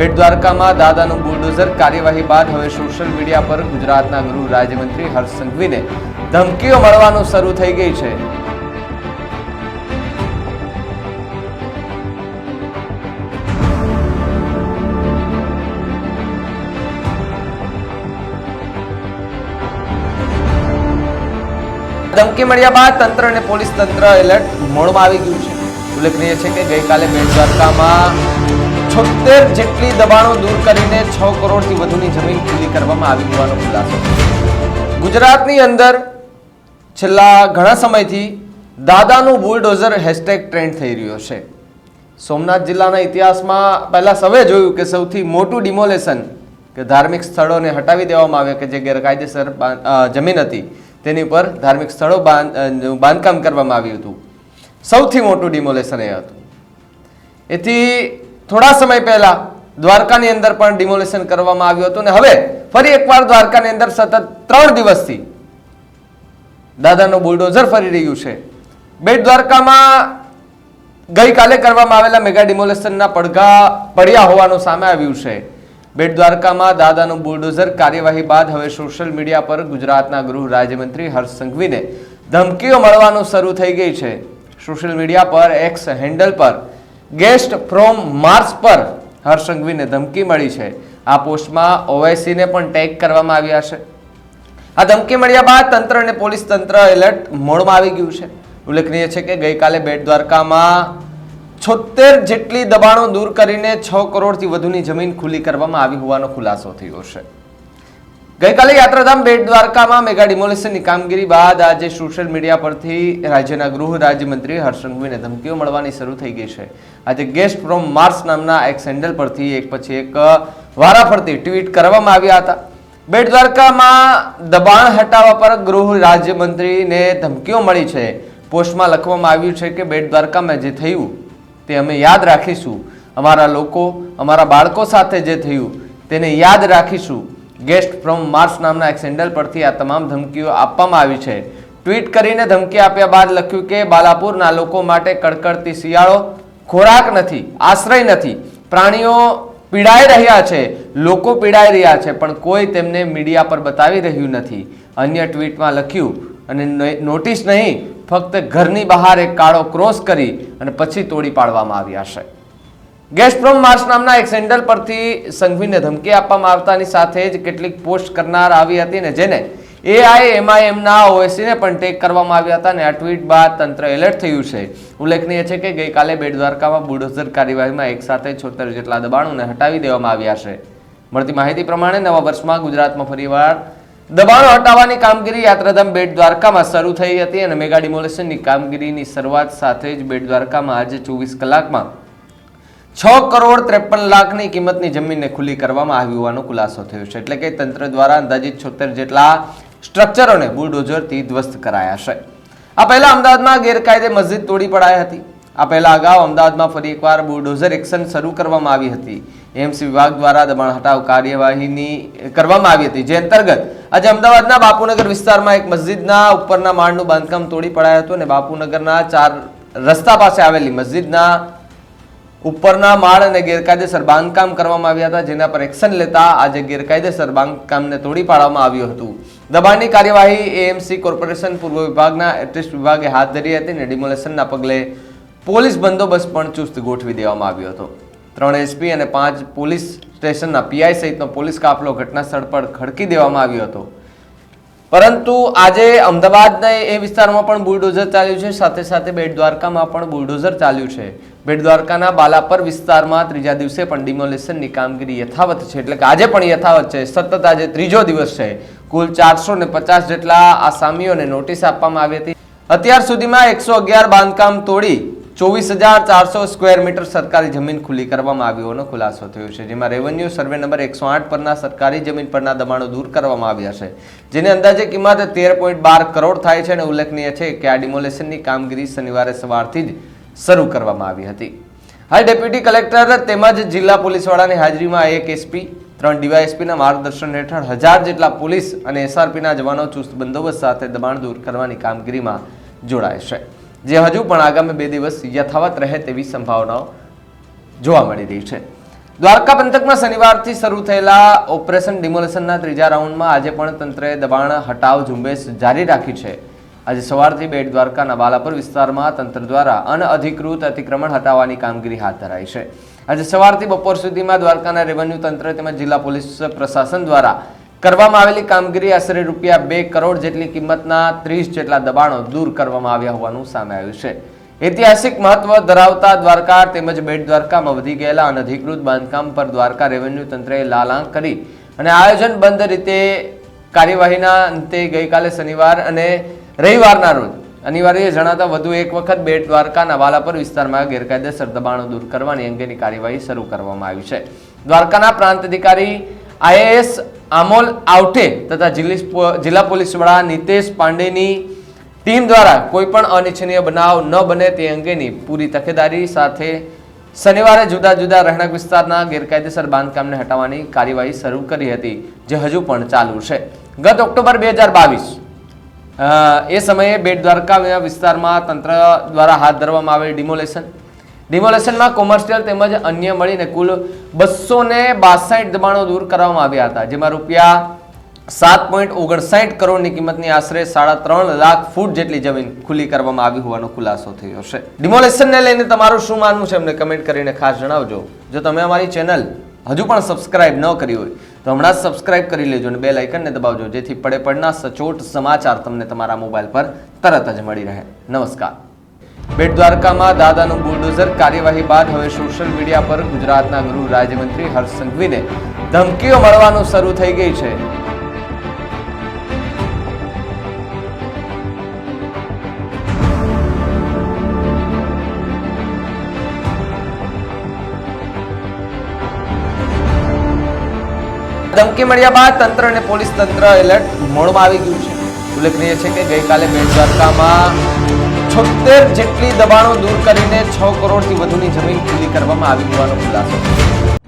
બેટ દ્વારકામાં દાદાનું બુલડોઝર કાર્યવાહી બાદ હવે સોશિયલ મીડિયા પર ગુજરાતના ગૃહ રાજ્યમંત્રી હર્ષ સંઘવીને ધમકીઓ મળવાનું શરૂ થઈ ગઈ છે. ધમકી મળ્યા બાદ તંત્ર અને પોલીસ તંત્ર એલર્ટ મોડમાં આવી ગયું છે. ઉલ્લેખનીય છે કે ગઈકાલે બેટ દ્વારકામાં છોતેર જેટલી દબાણો દૂર કરીને છ કરોડથી વધુની જમીન ખુલ્લી કરવામાં આવી હોવાનો ખુલાસો. ગુજરાતની અંદર છેલ્લા ઘણા સમયથી દાદાનું બુલડોઝર હેશટેગ ટ્રેન્ડ થઈ રહ્યો છે. સોમનાથ જિલ્લાના ઇતિહાસમાં પહેલાં સૌએ જોયું કે સૌથી મોટું ડિમોલેશન કે ધાર્મિક સ્થળોને હટાવી દેવામાં આવે કે જે ગેરકાયદેસર જમીન હતી, તેની પર ધાર્મિક સ્થળો બાંધ- બાંધકામ કરવામાં આવ્યું હતું. સૌથી મોટું ડિમોલેશન એ હતું. એથી થોડા સમય પહેલા દ્વારકાની અંદર પણ ડિમોલેશન કરવામાં આવ્યું હતું ને હવે ફરી એકવાર દ્વારકાની અંદર સતત ત્રણ દિવસથી દાદાનું બુલડોઝર ફરી રહ્યું છે. બેટ દ્વારકામાં ગઈકાલે કરવામાં આવેલા મેગા ડિમોલેશનના પડઘા પડ્યા હોવાનું સામે આવ્યું છે. બેટ દ્વારકામાં દાદાનું બુલડોઝર કાર્યવાહી બાદ હવે સોશિયલ મીડિયા પર ગુજરાતના ગૃહ રાજ્યમંત્રી હર્ષ સંઘવીને ધમકીઓ મળવાનું શરૂ થઈ ગઈ છે. સોશિયલ મીડિયા પર એક્સ હેન્ડલ પર ગેસ્ટ ફ્રોમ માર્સ પર હર્ષંઘવીને ધમકી મળી છે. આ પોસ્ટમાં ઓવાયસીને પણ ટેગ કરવામાં આવ્યા છે. આ ધમકી મળ્યા બાદ તંત્ર અને પોલીસ તંત્ર એલર્ટ મોડમાં આવી ગયું છે. ઉલ્લેખનીય છે કે ગઈકાલે બેટ દ્વારકામાં છોતેર જેટલી દબાણો દૂર કરીને છ કરોડથી વધુની જમીન ખુલ્લી કરવામાં આવી હોવાનો ખુલાસો થયો છે. ગઈકાલે યાત્રાધામ બેટ દ્વારકામાં મેગા ડિમોલેશનની કામગીરી બાદ આજે સોશિયલ મીડિયા પરથી રાજ્યના ગૃહ રાજ્યમંત્રી હર્ષંઘવીને ધમકીઓ મળવાની શરૂ થઈ ગઈ છે. આજે ગેસ્ટ ફ્રોમ માર્સ નામના એક સેન્ડલ પરથી એક પછી એક વારાફરતી ટ્વીટ કરવામાં આવ્યા હતા. બેટ દ્વારકામાં દબાણ હટાવવા પર ગૃહ રાજ્યમંત્રીને ધમકીઓ મળી છે. પોસ્ટમાં લખવામાં આવ્યું છે કે બેટ દ્વારકામાં જે થયું તે અમે યાદ રાખીશું. અમારા લોકો, અમારા બાળકો સાથે જે થયું તેને યાદ રાખીશું. ગેસ્ટ ફ્રોમ માર્સ નામના એક સેન્ડલ પરથી આ તમામ ધમકીઓ આપવામાં આવી છે. ટ્વીટ કરીને ધમકી આપ્યા બાદ લખ્યું કે, બાલાપુરના લોકો માટે કડકડતી શિયાળો ખોરાક નથી, આશ્રય નથી. પ્રાણીઓ પીડાઈ રહ્યા છે, લોકો પીડાઈ રહ્યા છે, પણ કોઈ તેમને મીડિયા પર બતાવી રહ્યું નથી. અન્ય ટ્વીટમાં લખ્યું, અને નોટિસ નહીં, ફક્ત ઘરની બહાર એક કાળો ક્રોસ કરી અને પછી તોડી પાડવામાં આવ્યા છે. ગેસ્ટ ફ્રોમ માર્સ નામના એક સેન્ડલ પરથી સંઘવીને ધમકી આપવામાં આવતાની સાથે જ કેટલીક પોસ્ટ કરનાર આવી હતી ને જેને એઆઈએમઆઈએમના ઓએસીને પણ ટેગ કરવામાં આવ્યા હતા અને આ ટ્વીટ બાદ તંત્ર એલર્ટ થયું છે. ઉલ્લેખનીય છે કે ગઈકાલે બેટ દ્વારકામાં બુલડોઝર કાર્યવાહીમાં એક સાથે છોતેર જેટલા દબાણોને હટાવી દેવામાં આવ્યા છે. મળતી માહિતી પ્રમાણે નવા વર્ષમાં ગુજરાતમાં ફરીવાર દબાણો હટાવવાની કામગીરી યાત્રાધામ બેટ દ્વારકામાં શરૂ થઈ હતી અને મેગા ડિમોલેશનની કામગીરીની શરૂઆત સાથે જ બેટ દ્વારકામાં આજે ચોવીસ કલાકમાં છ કરોડ ત્રેપન લાખની કિંમતની જમીનને ખુલ્લી કરવામાં આવી હોવાનો ખુલાસો થયો છે. એટલે કે તંત્ર દ્વારા અંદાજિત છોતેર જેટલા સ્ટ્રક્ચરોને બુલડોઝરથી ધ્વસ્ત કરાયા છે. આ પહેલા અમદાવાદમાં ગેરકાયદે મસ્જિદ તોડી પડાઈ હતી. આ પહેલા અગાઉ અમદાવાદમાં ફરી એકવાર બુલડોઝર એક્શન શરૂ કરવામાં આવી હતી. એમ્સ વિભાગ દ્વારા દબાણ હટાવ કાર્યવાહીની કરવામાં આવી હતી. જે અંતર્ગત આજે અમદાવાદના બાપુનગર વિસ્તારમાં એક મસ્જિદના ઉપરના માળનું બાંધકામ તોડી પડાયું હતું અને બાપુનગરના ચાર રસ્તા પાસે આવેલી મસ્જિદના ઉપરના માળ અને ગેરકાયદેસર બાંધકામ કરવામાં આવ્યા હતા, જેના પર એક્શન લેતા આજે ગેરકાયદેસર બાંધકામને તોડી પાડવામાં આવ્યું હતું. દબાણની કાર્યવાહી એએમસી કોર્પોરેશન પૂર્વ વિભાગના એટ્રિસ્ટ વિભાગે હાથ ધરી હતી અને ડિમોલેશનના પગલે પોલીસ બંદોબસ્ત પણ ચુસ્ત ગોઠવી દેવામાં આવ્યો હતો. ત્રણ એસપી અને પાંચ પોલીસ સ્ટેશનના પીઆઈ સહિતનો પોલીસ કાફલો ઘટના સ્થળ પર ખડકી દેવામાં આવ્યો હતો. પરંતુ આજે અમદાવાદના એ વિસ્તારમાં પણ બુલડોઝર ચાલ્યું છે, સાથે સાથે બેટ દ્વારકામાં પણ બુલડોઝર ચાલ્યું છે. બેટ દ્વારકાના બાલાપર વિસ્તારમાં ત્રીજા દિવસે પણ ડિમોલેશનની કામગીરી યથાવત છે, એટલે કે આજે પણ યથાવત છે. સતત આજે ત્રીજો દિવસ છે. કુલ ચારસો ને પચાસ જેટલા આસામીઓને નોટિસ આપવામાં આવી હતી. અત્યાર સુધીમાં એકસો અગિયાર બાંધકામ તોડી ચોવીસ હજાર ચારસો સ્ક્વેર મીટર સરકારી જમીન ખુલ્લી કરવામાં આવી હોવાનો ખુલાસો થયો છે, જેમાં રેવન્યુ સર્વે નંબર એકસો આઠ પરના સરકારી જમીન પરના દબાણો દૂર કરવામાં આવ્યા છે, જેની અંદાજે કિંમત તેર પોઈન્ટ બાર કરોડ થાય છે અને ઉલ્લેખનીય છે કે આ ડિમોલેશનની કામગીરી શનિવારે સવારથી જ શરૂ કરવામાં આવી હતી. હાલ ડેપ્યુટી કલેક્ટર તેમજ જિલ્લા પોલીસવાળાની હાજરીમાં એક એસપી, ત્રણ ડીવાયએસપીના માર્ગદર્શન હેઠળ હજાર જેટલા પોલીસ અને એસઆરપીના જવાનો ચુસ્ત બંદોબસ્ત સાથે દબાણ દૂર કરવાની કામગીરીમાં જોડાય છે. જે હજુ પણ આગામી બે દિવસ યથાવત રહે તેવી સંભાવનાઓ જોવા મળી રહી છે. દ્વારકા પંથકમાં શનિવારથી શરૂ થયેલા ઓપરેશન ડિમોલેશનના ત્રીજા રાઉન્ડમાં આજે પણ તંત્રએ દબાણ હટાવ ઝુંબેશ જારી રાખી છે. આજે સવારથી બેટ દ્વારકાના બાલાપુર વિસ્તારમાં તંત્ર દ્વારા અનઅધિકૃત અતિક્રમણ હટાવવાની કામગીરી હાથ ધરાઈ છે. આજે સવારથી બપોર સુધીમાં દ્વારકાના રેવન્યુ તંત્ર તેમજ જિલ્લા પોલીસ પ્રશાસન દ્વારા કરવામાં આવેલી કામગીરી આશરે રૂપિયા બે કરોડ જેટલી કિંમતના ત્રીસ જેટલા દબાણો દૂર કરવામાં આવ્યા હોવાનું સામે આવ્યું છે. ઐતિહાસિક મહત્વ ધરાવતા દ્વારકા તેમજ બેટ દ્વારકામાં વધી ગયેલા અનધિકૃત બાંધકામ પર દ્વારકા રેવન્યુ તંત્રએ લાલાંક કરી અને આયોજનબંધ રીતે કાર્યવાહીના અંતે ગઈકાલે શનિવાર અને રવિવારના રોજ અનિવાર્ય જણાતા વધુ એક વખત બેટ દ્વારકાના વાલાપર વિસ્તારમાં ગેરકાયદેસર દબાણો દૂર કરવાની અંગેની કાર્યવાહી શરૂ કરવામાં આવી છે. દ્વારકાના પ્રાંત અધિકારી આઈએએસ આમોલ આવઠે તથા જિલ્લા પોલીસ વડા નિતેશ પાંડેની ટીમ દ્વારા કોઈ પણ અનિચ્છનીય બનાવ ન બને તે અંગેની પૂરી તકેદારી સાથે શનિવારે જુદા જુદા રહેણાંક વિસ્તારના ગેરકાયદેસર બાંધકામને હટાવવાની કાર્યવાહી શરૂ કરી હતી, જે હજુ પણ ચાલુ છે. ગત ઓક્ટોબર બે હજાર બાવીસ એ સમયે બેટ દ્વારકા વિસ્તારમાં તંત્ર દ્વારા હાથ ધરવામાં આવેલ ડિમોલેશન ડિમોલેશનમાં કોમર્શિયલ તેમજ અન્ય મળીને કુલ બસો ને બાસઠ દબાણો દૂર કરવામાં આવ્યા હતા, જેમાં રૂપિયા સાત પોઈન્ટ ઓગણસાઠ કરોડની કિંમતની આશરે સાડા ત્રણ લાખ ફૂટ જેટલી જમીન ખુલ્લી કરવામાં આવી હોવાનો ખુલાસો થયો છે. ડિમોલેશનને લઈને તમારું શું માનવું છે અમને કમેન્ટ કરીને ખાસ જણાવજો. જો તમે અમારી ચેનલ હજુ પણ સબસ્ક્રાઇબ ન કરી હોય, તો હમણાં જ સબસ્ક્રાઇબ કરી લેજો અને બે લાઇકનને દબાવજો, જેથી પડે પડના સચોટ સમાચાર તમને તમારા મોબાઈલ પર તરત જ મળી રહે. નમસ્કાર. બેટ દ્વારકામાં દાદાનું બુલડોઝર કાર્યવાહી બાદ હવે સોશિયલ મીડિયા પર ગુજરાતના ગૃહ રાજ્યમંત્રી હર્ષ સંઘવીને ધમકીઓ મળવાનું શરૂ થઈ ગઈ છે. ધમકી મળ્યા બાદ તંત્ર અને પોલીસ તંત્ર એલર્ટ મોડમાં આવી ગયું છે. ઉલ્લેખનીય છે કે ગઈકાલે બેટ દ્વારકામાં છોતેર જેટલી દબાણો દૂર કરીને છ કરોડથી વધુની જમીન ખુલ્લી કરવામાં આવી હોવાનો ખુલાસો.